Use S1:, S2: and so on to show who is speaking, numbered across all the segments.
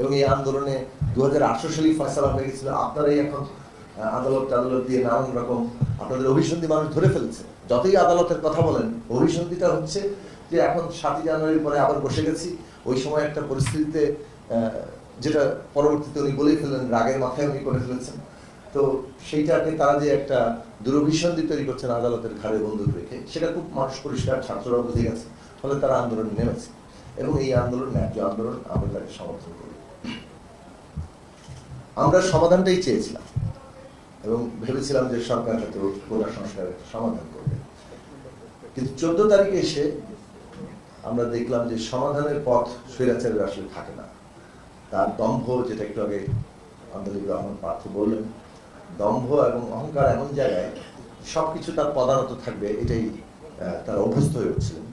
S1: এবং এই আন্দোলনে দু সালেই ফয়সলা হয়ে গেছিল। আপনারাই এখন আদালত আদালত দিয়ে নানান রকম আপনাদের অভিসন্ধি মানুষ ধরে ফেলছে। যতই আদালতের কথা বলেন, অভিসন্ধিটা হচ্ছে যে এখন সাতই জানুয়ারির পরে আবার বসে গেছি। ওই সময় একটা পরিস্থিতিতে যেটা পরবর্তীতে উনি বলেই ফেললেন, রাগের মাথায় উনি করে ফেলেছেন। তো সেইটাকে তারা যে একটা দুরভিসন্ধি তৈরি করছেন আদালতের ঘাড়ে বন্দুক রেখে, সেটা খুব মানুষ পরিষ্কার ছাত্ররা বুঝে গেছে। ফলে তারা আন্দোলনে নেমেছে। এবং এই আন্দোলন ন্যায্য আন্দোলন আমরা তাকে সমর্থন করি আমরা সমাধানটাই চেয়েছিলাম। এবং ভেবেছিলাম যে সরকার হয়তো কোটা সংস্কারের সমাধান করবে। কিন্তু চোদ্দ তারিখে এসে আমরা দেখলাম যে সমাধানের পথ স্বৈরাচারের আসলে থাকে না। তার দম্ভ, যেটা একটু আগে আন্দোলিক রহমান পার্থ বললেন, দম্ভ এবং অহংকার এমন জায়গায় সবকিছু তার পদানত থাকবে, এটাই তারা অভ্যস্ত হয়ে উঠছিলেন।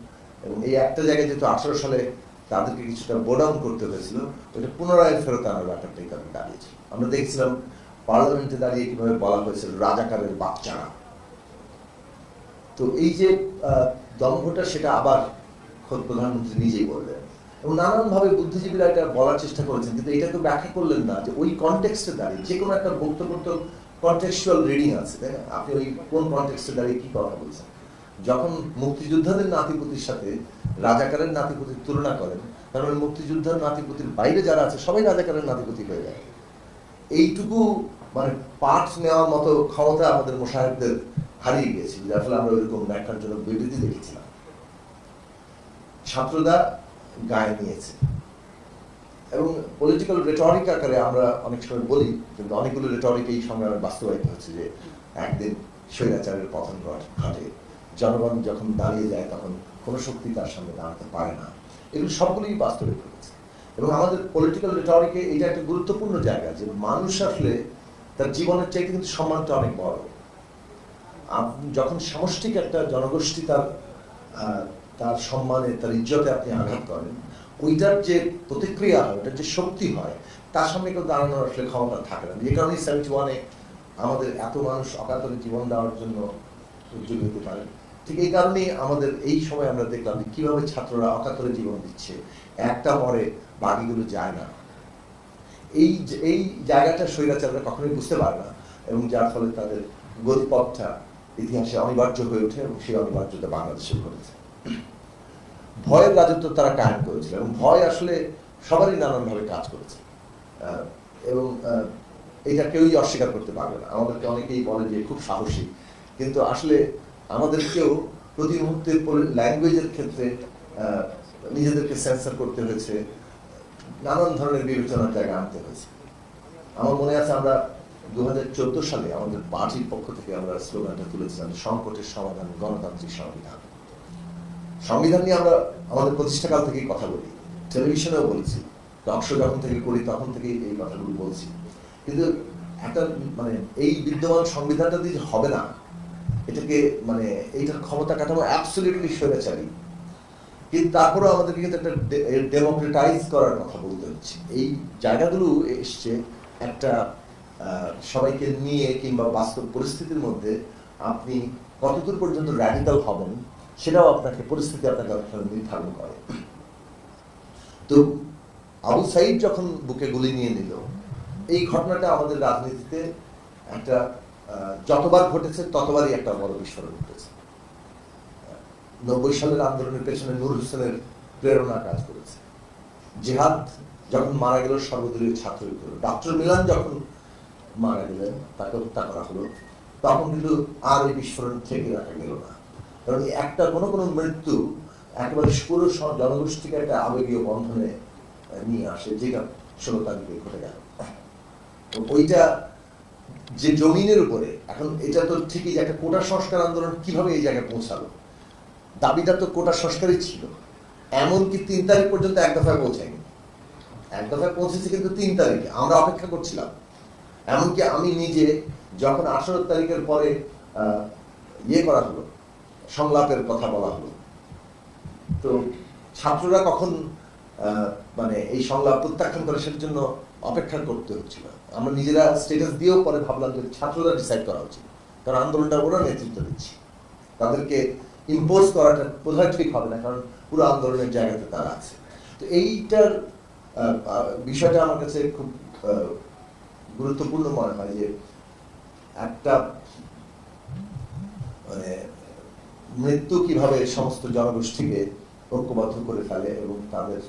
S1: এবং এই একটা জায়গায় যেহেতু আঠারো সালে তাদেরকে কিছুটা বোডাউন করতে হয়েছিল। ওইটা পুনরায় ফেরত আনার ব্যাপারটাই তাদের দাঁড়িয়েছে। আমরা দেখছিলাম পার্লামেন্টে দাঁড়িয়ে কীভাবে বলা হয়েছিল রাজাকারের বাচ্চারা। তো এই যে দম্ভটা সেটা আবার খোদ প্রধানমন্ত্রী নিজেই বললেন। এবং নানানভাবে বুদ্ধিজীবীরা এটা বলার চেষ্টা করেছেন, কিন্তু এটা তো ব্যাখ্যা করলেন না যে ওই কনটেক্সটে দাঁড়িয়ে, যে কোনো একটা বক্তব্য তো রিডিং আছে, তাই না? আপনি ওই কোন কনটেক্সটে দাঁড়িয়ে কি কথা বলছেন? যখন মুক্তিযোদ্ধাদের নাতিপুতির সাথে রাজাকারের নাতিপুতির তুলনা করেন মানে মুক্তিযোদ্ধার নাতিপুতির বাইরে যারা আছে, সবাই রাজাকারের নাতিপুতি হয়ে যায়। এইটুকু মানে পাঠ নেওয়ার মতো ক্ষমতা আমাদের মোশাহেবদের হারিয়ে গিয়েছিল যার ফলে আমরা ওইরকম ব্যাখ্যার জন্য বিবৃতি দেখেছিলাম। ছাত্ররা গায়ে নিয়েছে। এবং পলিটিক্যাল রেটরিক আকারে আমরা অনেক সময় বলি, কিন্তু অনেকগুলো রেটরিক এই সংগ্রামে বাস্তবায়িত হচ্ছে যে, একদিন স্বৈরাচারের পতন ঘটে। জনগণ যখন দাঁড়িয়ে যায়, তখন কোনো শক্তি তার সামনে দাঁড়াতে পারে না। এগুলো সবগুলোই বাস্তবিক হয়েছে এবং আমাদের পলিটিক্যাল রেটরিকে এটা একটা গুরুত্বপূর্ণ জায়গা যে মানুষ আসলে তার জীবনের চাইতে কিন্তু সম্মানটা অনেক বড়। আপনি যখন সামষ্টিক একটা জনগোষ্ঠী তার তার সম্মানে, তার ইজ্জতে আপনি আঘাত করেন, ওইটার যে প্রতিক্রিয়া হয় ওটার যে শক্তি হয়, তার সামনে কেউ দাঁড়ানোর আসলে ক্ষমতা থাকে না। যে কারণে সেভেন্টি ওয়ানে আমাদের এত মানুষ অকাতরে জীবন দেওয়ার জন্য উদ্যোগ হতে পারে। ঠিক এই কারণেই আমাদের এই সময় আমরা দেখলাম কীভাবে ছাত্ররা অকাতরে জীবন দিচ্ছে। একটা পরে বাকিগুলো যায় না। এই এই জায়গাটা স্বৈরাচাররা কখনোই বুঝতে পারে না এবং যার ফলে তাদের গতিপথটা ইতিহাসে অনিবার্য হয়ে ওঠে এবং সেই অনিবার্যতা বাংলাদেশে ঘটেছে। ভয়ের রাজত্ব তারা কায়েম করেছিল এবং ভয় আসলে সবারই নানানভাবে কাজ করেছে। এবং এটা কেউই অস্বীকার করতে পারবে না। আমাদেরকে অনেকেই বলে যে খুব সাহসী। কিন্তু আসলে আমাদেরকেও প্রতি মুহূর্তে ল্যাঙ্গুয়েজের ক্ষেত্রে নিজেদেরকে সেন্সার করতে হয়েছে। নানান ধরনের বিবেচনার জায়গা আনতে হয়েছে। আমার মনে আছে আমরা দুহাজার চোদ্দ সালে আমাদের পার্টির পক্ষ থেকে আমরা স্লোগানটা তুলেছিলাম সংকটের সমাধান গণতান্ত্রিক সংবিধান। সংবিধান নিয়ে আমরা আমাদের প্রতিষ্ঠাকাল থেকেই কথা বলি। টেলিভিশনেও বলেছি। টকশো যখন থেকে করি, তখন থেকেই এই কথাগুলো বলছি। কিন্তু একটা মানে এই বিদ্যমান সংবিধানটা দিয়ে হবে না এটাকে মানে এইটার ক্ষমতা কাঠামো অ্যাবসলিউটলি স্বৈরাচারী। কিন্তু তারপরেও আমাদেরকে কিন্তু একটা ডেমোক্রেটাইজ করার কথা বলতে হচ্ছে। এই জায়গাগুলো এসছে একটা সবাইকে নিয়ে কিংবা বাস্তব পরিস্থিতির মধ্যে আপনি কতদূর পর্যন্ত র্যাডিক্যাল হবেন, সেটাও আপনাকে, পরিস্থিতি আপনাকে অনেক নির্ধারণ করে। তো আবু সাইদ যখন বুকে গুলি নিয়ে নিল, এই ঘটনাটা আমাদের রাজনীতিতে একটা যতবার ঘটেছে, ততবারই একটা বড় বিস্ফোরণ ঘটেছে। নব্বই সালের আন্দোলনের পেছনে নূর হোসেনের প্রেরণা কাজ করেছে। জেহাদ যখন মারা গেল, সর্বদলীয় ছাত্র ডক্টর মিলান যখন মারা গেলেন, তাকে হত্যা করা হলো, তখন কিন্তু আর এই বিস্ফোরণ থেকে রাখা গেল না। কারণ একটা কোনো কোনো মৃত্যু একেবারে পুরো জনগোষ্ঠীকে একটা আবেগীয় বন্ধনে নিয়ে আসে, যেটা ষোলো তারিখে ঘটে গেল। ওইটা যে জমিনের উপরে, এখন এটা তো ঠিকই যে একটা কোটা সংস্কার আন্দোলন কীভাবে এই জায়গায় পৌঁছালো? দাবিটা তো কোটা সংস্কারই ছিল। এমনকি তিন তারিখ পর্যন্ত এক দফায় পৌঁছায়নি। এক দফায় পৌঁছেছে কিন্তু তিন তারিখে। আমরা অপেক্ষা করছিলাম। এমনকি আমি নিজে যখন আঠারো তারিখের পরে ইয়ে করা হলো, সংলাপের কথা বলা হলো, তো ছাত্ররা কখন মানে এই সংলাপ প্রত্যাখ্যান করে সেটার জন্য অপেক্ষা করতে হচ্ছিল। আমরা নিজেরা স্টেটাস দিয়েও পরে ভাবলাম যে ছাত্ররা ডিসাইড করা উচিত। কারণ আন্দোলনটা ওরা নেতৃত্ব দিচ্ছে। তাদেরকে ইম্পোজ করাটা বোধহয় ঠিক হবে না, কারণ পুরো আন্দোলনের জায়গাতে তারা আছে। তো এইটার বিষয়টা আমার কাছে খুব গুরুত্বপূর্ণ মনে হয় যে একটা মানে মৃত্যু কীভাবে সমস্ত জনগোষ্ঠীকে ঐক্যবদ্ধ করে ফেলে এবং তাদের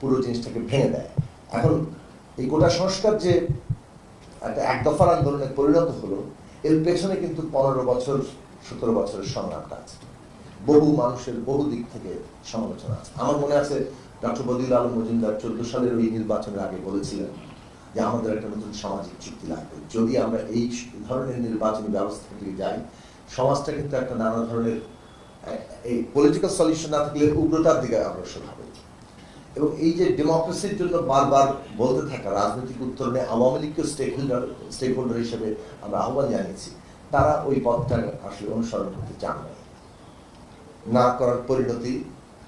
S1: পুরো জিনিসটাকে ভেঙে দেয়। এখন এই গোটা সংস্কার যে একটা এক দফার আন্দোলনে পরিণত হলো, এর পেছনে কিন্তু পনেরো বছর, সতেরো বছরের সংগ্রামটা আছে। বহু মানুষের বহু দিক থেকে সমালোচনা আছে। আমার মনে আছে ডক্টর বদিউল আলম মজুমদার চোদ্দ সালের ওই নির্বাচনের আগে বলেছিলেন যে আমাদের একটা নতুন সামাজিক চুক্তি লাগবে। যদি আমরা এই ধরনের নির্বাচনী ব্যবস্থা থেকে যাই, সমাজটা কিন্তু একটা নানা ধরনের এই পলিটিক্যাল সলিউশন না থাকলে উগ্রতার দিকে অগ্রসর হবে এবং এই যে ডেমোক্রেসির জন্য বারবার বলতে থাকা রাজনৈতিক উত্তরণে আওয়ামী লীগকে স্টেক হোল্ডার স্টেক হোল্ডার হিসেবে আমরা আহ্বান জানিয়েছি, তারা ওই পথটা আসলে অনুসরণ করতে চান না। না করার পরিণতি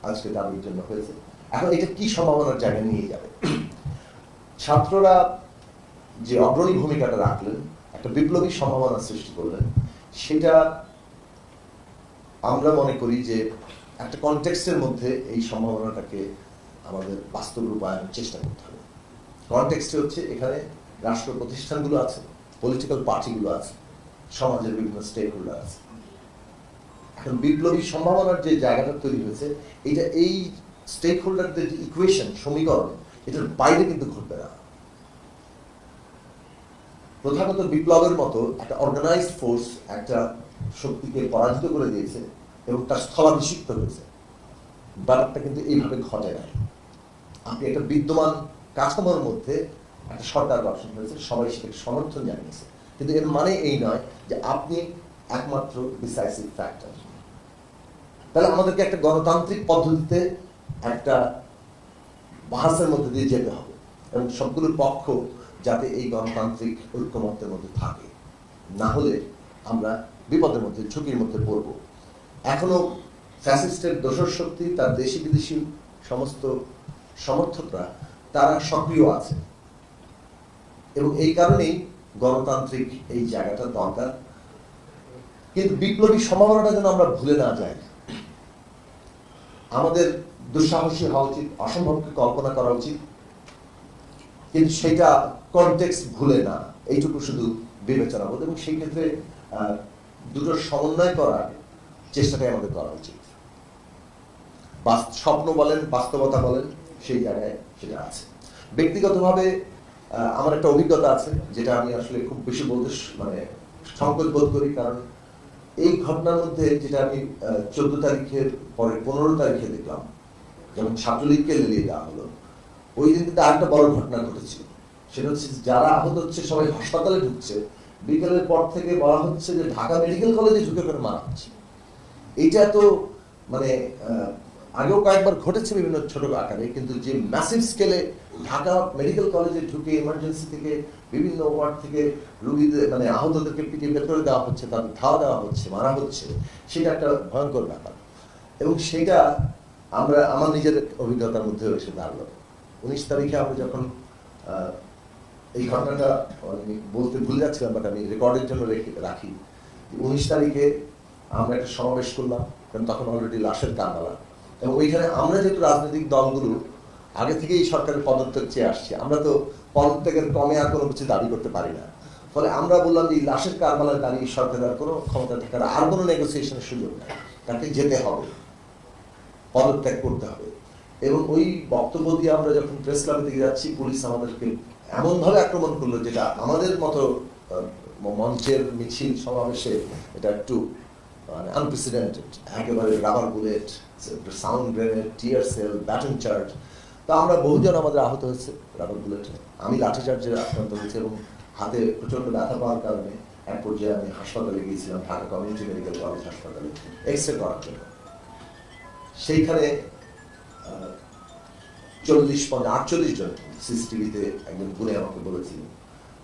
S1: আজকে দাবির জন্য হয়েছে। এখন এটা কি সম্ভাবনার জায়গায় নিয়ে যাবে? ছাত্ররা যে অগ্রণী ভূমিকাটা রাখলেন, একটা বিপ্লবী সম্ভাবনা সৃষ্টি করলেন, সেটা আমরা মনে করি যে একটা কনটেক্সটের মধ্যে এই সম্ভাবনাটাকে আমাদের বাস্তব রূপায়নের চেষ্টা করতে হবে। কনটেক্সটে হচ্ছে এখানে রাষ্ট্র প্রতিষ্ঠানগুলো আছে পলিটিক্যাল পার্টিগুলো আছে, সমাজের বিভিন্ন স্টেক হোল্ডার আছে। এখন বিপ্লবী সম্ভাবনার যে জায়গাটা তৈরি হয়েছে, এটা এই স্টেক হোল্ডারদের যে ইকুয়েশন সমীকরণ, এটার বাইরে কিন্তু ঘটবে না। প্রথাগত বিপ্লবের মতো একটা অর্গানাইজড ফোর্স একটা শক্তিকে পরাজিত করে দিয়েছে এবং তার স্থলাভিষিক্ত হয়েছে। ব্যাপারটা কিন্তু এইভাবে ঘটে নাই আপনি একটা বিদ্যমান কাঠামোর মধ্যে একটা সরকার গঠন হয়েছে সবাই সেটাকে সমর্থন জানিয়েছে। কিন্তু এর মানে এই নয় যে আপনি একমাত্র ডিসাইসিভ ফ্যাক্টর তাহলে আমাদেরকে একটা গণতান্ত্রিক পদ্ধতিতে একটা বাহাসের মধ্যে দিয়ে যেতে হবে এবং সবগুলো পক্ষ যাতে এই গণতান্ত্রিক ঐক্যমত্যের মধ্যে থাকে। না হলে আমরা বিপদের মধ্যে, ঝুঁকির মধ্যে পড়ব। এখনও ফ্যাসিস্টের দোসর শক্তি, তার দেশি বিদেশি সমস্ত সমর্থকরা তারা সক্রিয় আছে। এবং এই কারণেই গণতান্ত্রিক এই জায়গাটা দরকার। কিন্তু বিপ্লবী সম্ভাবনাটা যেন আমরা ভুলে না যাই। আমাদের দুঃসাহসী হওয়া উচিত, অসম্ভবকে কল্পনা করা উচিত। কিন্তু সেটা কনটেক্স ভুলে না। এইটুকু শুধু বিবেচনা বোধ এবং সেই ক্ষেত্রে দুটোর সমন্বয় করার চেষ্টাটাই আমাদের করা উচিত। স্বপ্ন বলেন, বাস্তবতা বলেন। সেই জায়গায় সেটা আছে। ব্যক্তিগতভাবে আমার একটা অভিজ্ঞতা আছে যেটা আমি আসলে খুব বেশি বলতে মানে সংকোচ বোধ করি। কারণ এই ঘটনার মধ্যে যেটা আমি চোদ্দ তারিখের পরে পনেরো তারিখে দেখলাম যখন ছাত্রলীগকে লেলিয়ে দেওয়া হলো, ওই দিন কিন্তু আরেকটা বড় ঘটনা ঘটেছিল। সেটা হচ্ছে যারা আহত হচ্ছে, সবাই হাসপাতালে ঢুকছে। বিকেলের পর থেকে বলা হচ্ছে যে ঢাকা মেডিকেল কলেজে ঢুকে করে মারা হচ্ছে। এইটা তো মানে আগেও কয়েকবার ঘটেছে বিভিন্ন ছোট আকারে, কিন্তু যে ম্যাসিভ স্কেলে ঢাকা মেডিকেল কলেজে ঢুকে ইমার্জেন্সি থেকে বিভিন্ন ওয়ার্ড থেকে রুগীদের মানে আহতদেরকে পিটিয়ে বের করে দেওয়া হচ্ছে, তাদের ধাওয়া দেওয়া হচ্ছে, মারা হচ্ছে, সেটা একটা ভয়ঙ্কর ব্যাপার। এবং সেটা আমরা, আমার নিজের অভিজ্ঞতার মধ্যে এসে দাঁড়াল। উনিশ তারিখে আমরা যখন এই ঘটনাটা বলতে ভুলে যাচ্ছিলাম বাট আমি রেকর্ডের জন্য রেখে, রাখি। উনিশ তারিখে আমরা একটা সমাবেশ করলাম, কারণ তখন অলরেডি লাশের কান্দালা এবং ওইখানে আমরা যেহেতু রাজনৈতিক দলগুলো আগে থেকেই সরকারের পদত্যাগ চেয়ে আসছি। আমরা তো পদত্যাগের কমে আর কোনো কিছু দাবি করতে পারি না। ফলে আমরা বললাম যে এই লাশের কারবালার দাঁড়িয়ে সরকারের আর কোনো ক্ষমতা থাকার আর কোনো নেগোসিয়েশনের সুযোগ নেই। তাকে যেতে হবে, পদত্যাগ করতে হবে। এবং ওই বক্তব্য দিয়ে আমরা যখন প্রেস ক্লাবে দিকে যাচ্ছি পুলিশ আমাদেরকে এমনভাবে আক্রমণ করল যেটা আমাদের মতো মঞ্চের মিছিল সমাবেশে এটা একটু মানে আনপ্রেসিডেন্টেড একেবারে rubber bullet tear shell baton charge তো আমরা বহুজন আমাদের আহত হয়েছে রাবার বুলেটে। আমি লাঠি চার্জের আক্রান্ত হয়েছে এবং হাতে প্রচণ্ড ব্যথা পাওয়ার কারণে এক পর্যায়ে আমি হাসপাতালে গিয়েছিলাম, ঢাকা কমিউনিটি মেডিকেল কলেজ হাসপাতালে। এক্স রে করার জন্য। সেইখানে চল্লিশ পয়েন্ট, আটচল্লিশ জন সিসিটিভিতে একজন গুনে আমাকে বলেছিলেন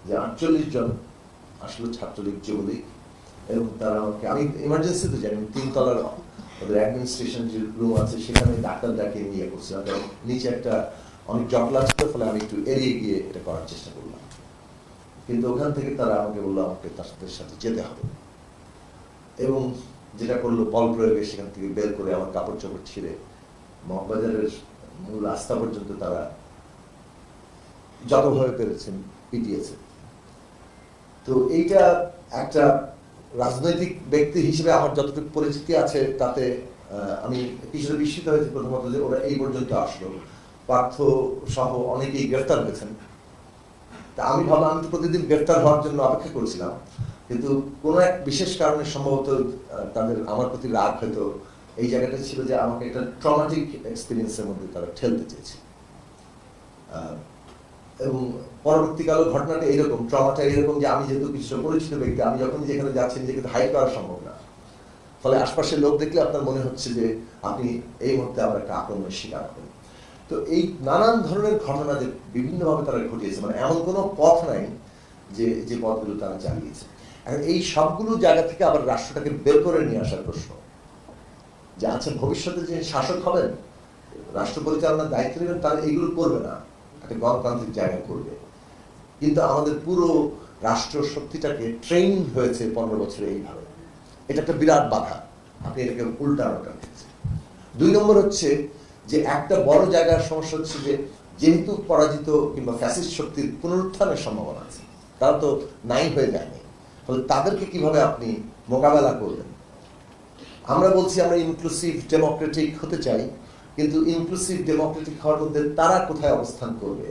S1: যে আটচল্লিশ জন আসলে ছাত্রলীগ যুবলীগ এবং তারা আমাকে, আমি ইমার্জেন্সিতে আমি তিনতলার ওদের অ্যাডমিনিস্ট্রেশন যে রুম আছে, সেখানে ডাক্তার ডাকে নিয়ে কারণ নিচে একটা অনেক জটলা ছিল, ফলে আমি একটু এড়িয়ে গিয়ে এটা করার চেষ্টা করলাম। কিন্তু ওখান থেকে তারা আমাকে বলল, আমাকে তাদের সাথে যেতে হবে। এবং যেটা করল, বল প্রয়োগে সেখান থেকে বের করে আমার কাপড় চোপড় ছিঁড়ে মগবাজারের মূল রাস্তা পর্যন্ত তারা যতভাবে পেরেছেন পিটিয়েছে তো এইটা একটা রাজনৈতিক ব্যক্তি হিসেবে আমার যতটুকু পরিচিতি আছে, তাতে আমি কিছুটা বিস্মিত হয়েছি প্রথমত যে ওরা এই পর্যন্ত আসলো। পার্থ সহ অনেকেই গ্রেফতার হয়েছেন। তা আমি ভাবলাম, আমি প্রতিদিন গ্রেফতার হওয়ার জন্য অপেক্ষা করেছিলাম। কিন্তু কোনো এক বিশেষ কারণে সম্ভবত তাদের আমার প্রতি রাগ হয়তো এই জায়গাটা ছিল যে আমাকে একটা ট্রমাটিক এক্সপিরিয়েন্সের মধ্যে তারা ঠেলতে চেয়েছে। এবং পরবর্তীকালে ঘটনাটা এরকম ট্রমাটা এরকম যে আমি যেহেতু কিছু পরিচিত ব্যক্তি, আমি যখন যেখানে যাচ্ছি নিজেকে হাইড করা সম্ভব না। ফলে আশপাশের লোক দেখলে আপনার মনে হচ্ছে যে আপনি এই মুহূর্তে আবার একটা আক্রমণের শিকার হবেন। তো এই নানান ধরনের ঘটনা যে বিভিন্নভাবে তারা ঘটিয়েছে মানে এমন কোনো পথ নাই যে যে পথগুলো তারা চালিয়েছে। এখন এই সবগুলো জায়গা থেকে আবার রাষ্ট্রটাকে বের করে নিয়ে আসার প্রশ্ন। যে আচ্ছা ভবিষ্যতে যে শাসক হবেন, রাষ্ট্র পরিচালনার দায়িত্ব নেবেন, তারা এগুলো করবে না। একটা গণতান্ত্রিক জায়গায় করবে। কিন্তু আমাদের পুরো রাষ্ট্র শক্তিটাকে ট্রেন হয়েছে পনেরো বছরে এইভাবে। এটা একটা বিরাট বাধা। আপনি এটাকে উল্টানোটা দুই নম্বর হচ্ছে যে একটা বড় জায়গার সমস্যা হচ্ছে যে যেহেতু পরাজিত কিংবা ফ্যাসিস্ট শক্তির পুনরুত্থানের সম্ভাবনা আছে, তারা তো নাই হয়ে যায়নি। ফলে তাদেরকে কীভাবে আপনি মোকাবেলা করবেন? আমরা বলছি আমরা ইনক্লুসিভ ডেমোক্রেটিক হতে চাই। কিন্তু ইনক্লুসিভ ডেমোক্রেটিক হওয়ার মধ্যে তারা কোথায় অবস্থান করবে?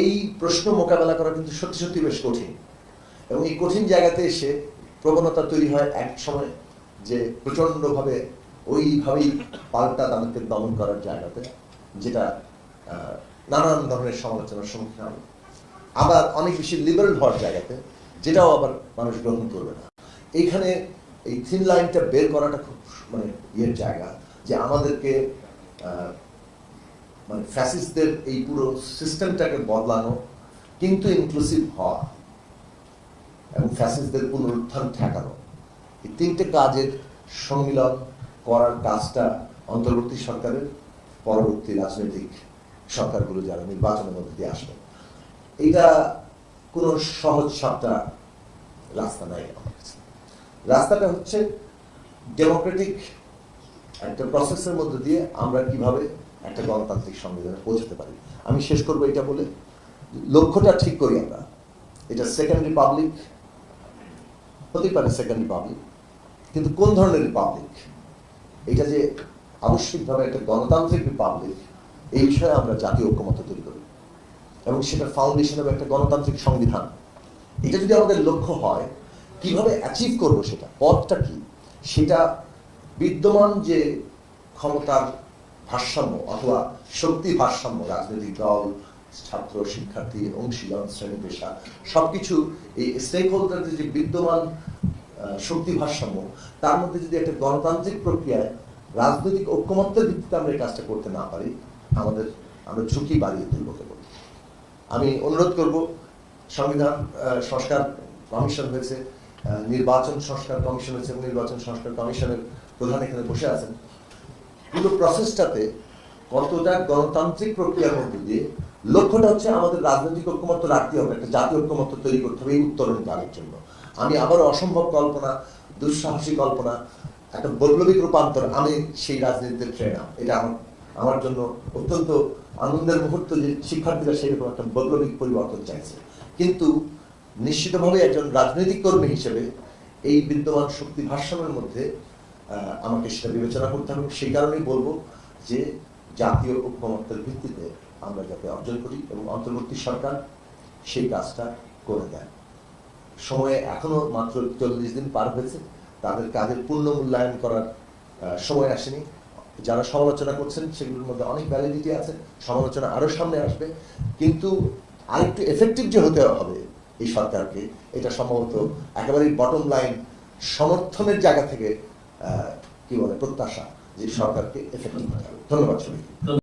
S1: এই প্রশ্ন মোকাবেলা করা কিন্তু সত্যি সত্যি বেশ কঠিন। এবং এই কঠিন জায়গাতে এসে প্রবণতা তৈরি হয় এক সময় যে প্রচন্ডভাবে ওইভাবেই পাল্টা তাদেরকে দমন করার জায়গাতে, যেটা নানান ধরনের সমালোচনার সম্মুখীন হবে। আবার অনেক বেশি লিবারেল হওয়ার জায়গাতে, যেটাও আবার মানুষ গ্রহণ করবে না। এইখানে এই থিন লাইনটা বের করাটা খুব মানে ইয়ের জায়গা। যে আমাদেরকে মানে ফ্যাসিস্টদের এই পুরো সিস্টেমটাকে বদলানো কিন্তু ইনক্লুসিভ হওয়া এবং ফ্যাসিস্টদের পুনরুত্থান ঠেকানো। এই তিনটে কাজের সম্মিলন করার কাজটা অন্তর্বর্তী সরকারের, পরবর্তী রাজনৈতিক সরকারগুলো যারা নির্বাচনের মধ্যে দিয়ে আসবে। এটা কোনো সহজ সাপটা রাস্তা নাই আমার কাছে। রাস্তাটা হচ্ছে ডেমোক্রেটিক একটা প্রসেসের মধ্যে দিয়ে আমরা কীভাবে একটা গণতান্ত্রিক সংবিধানে পৌঁছতে পারি। আমি শেষ করব এটা বলে। লক্ষ্যটা ঠিক করি আমরা। এটা সেকেন্ড রিপাবলিক হতেই পারে সেকেন্ড রিপাবলিক কিন্তু কোন ধরনের রিপাবলিক এটা যে আবশ্যিকভাবে একটা গণতান্ত্রিক রিপাবলিক এই বিষয়ে আমরা জাতীয় ঐক্যমত তৈরি করি। এবং সেটার ফাউন্ডেশন হবে একটা গণতান্ত্রিক সংবিধান। এটা যদি আমাদের লক্ষ্য হয়, কীভাবে অ্যাচিভ করব সেটা? পথটা কি? সেটা বিদ্যমান যে ক্ষমতার ভারসাম্য অথবা শক্তি ভারসাম্য, রাজনৈতিক দল, ছাত্র, শিক্ষার্থী, অংশীদার, শ্রেণি পেশা, সবকিছু এই স্টেক হোল্ডারদের যে বিদ্যমান শক্তি ভারসাম্য, তার মধ্যে যদি একটা গণতান্ত্রিক প্রক্রিয়ায় রাজনৈতিক ঐক্যমত্যের ভিত্তিতে আমরা এই কাজটা করতে না পারি, আমাদের, আমরা ঝুঁকি বাড়িয়ে তুলব কেবল। আমি অনুরোধ করব, সংবিধান সংস্কার কমিশন হয়েছে নির্বাচন সংস্কার কমিশন হয়েছে নির্বাচন সংস্কার কমিশনের প্রধান এখানে বসে আছেন। পুরো প্রসেসটাতে কতটা গণতান্ত্রিক প্রক্রিয়ার মধ্যে দিয়ে লক্ষ্যটা হচ্ছে আমাদের রাজনৈতিক ঐক্যমত্য রাখতে হবে, একটা জাতীয় ঐক্যমত্য তৈরি করতে হবে, এই উত্তরণ কালের জন্য। আমি আবার অসম্ভব কল্পনা, দুঃসাহসী কল্পনা, একটা বৈপ্লবিক রূপান্তর, আমি সেই রাজনীতিতে ট্রেনাম এটা আমার আমার জন্য অত্যন্ত আনন্দের মুহূর্ত যে শিক্ষার্থীরা সেইরকম একটা বৈপ্লবিক পরিবর্তন চাইছে। কিন্তু নিশ্চিতভাবে একজন রাজনৈতিক কর্মী হিসেবে এই বিদ্যমান শক্তি ভারসাম্যের মধ্যে আমাকে সেটা বিবেচনা করতে হবে। সেই কারণেই বলব যে জাতীয় ঐক্যমত্যের ভিত্তিতে আমরা যাতে অর্জন করি এবং অন্তর্বর্তী সরকার সেই কাজটা করে দেয়। সময়ে এখনও মাত্র চল্লিশ দিন পার হয়েছে। তাদের কাজের পূর্ণ মূল্যায়ন করার সময় আসেনি। যারা সমালোচনা করছেন, সেগুলোর মধ্যে অনেক ভ্যালিডিটি আছে। সমালোচনা আরও সামনে আসবে। কিন্তু আরেকটু এফেক্টিভ যে হতে হবে এই সরকারকে, এটা সম্ভবত একেবারেই বটম লাইন সমর্থনের জায়গা থেকে কি বলে প্রত্যাশা যে সরকারকে এফেক্টিভ ধন্যবাদ সবাইকে।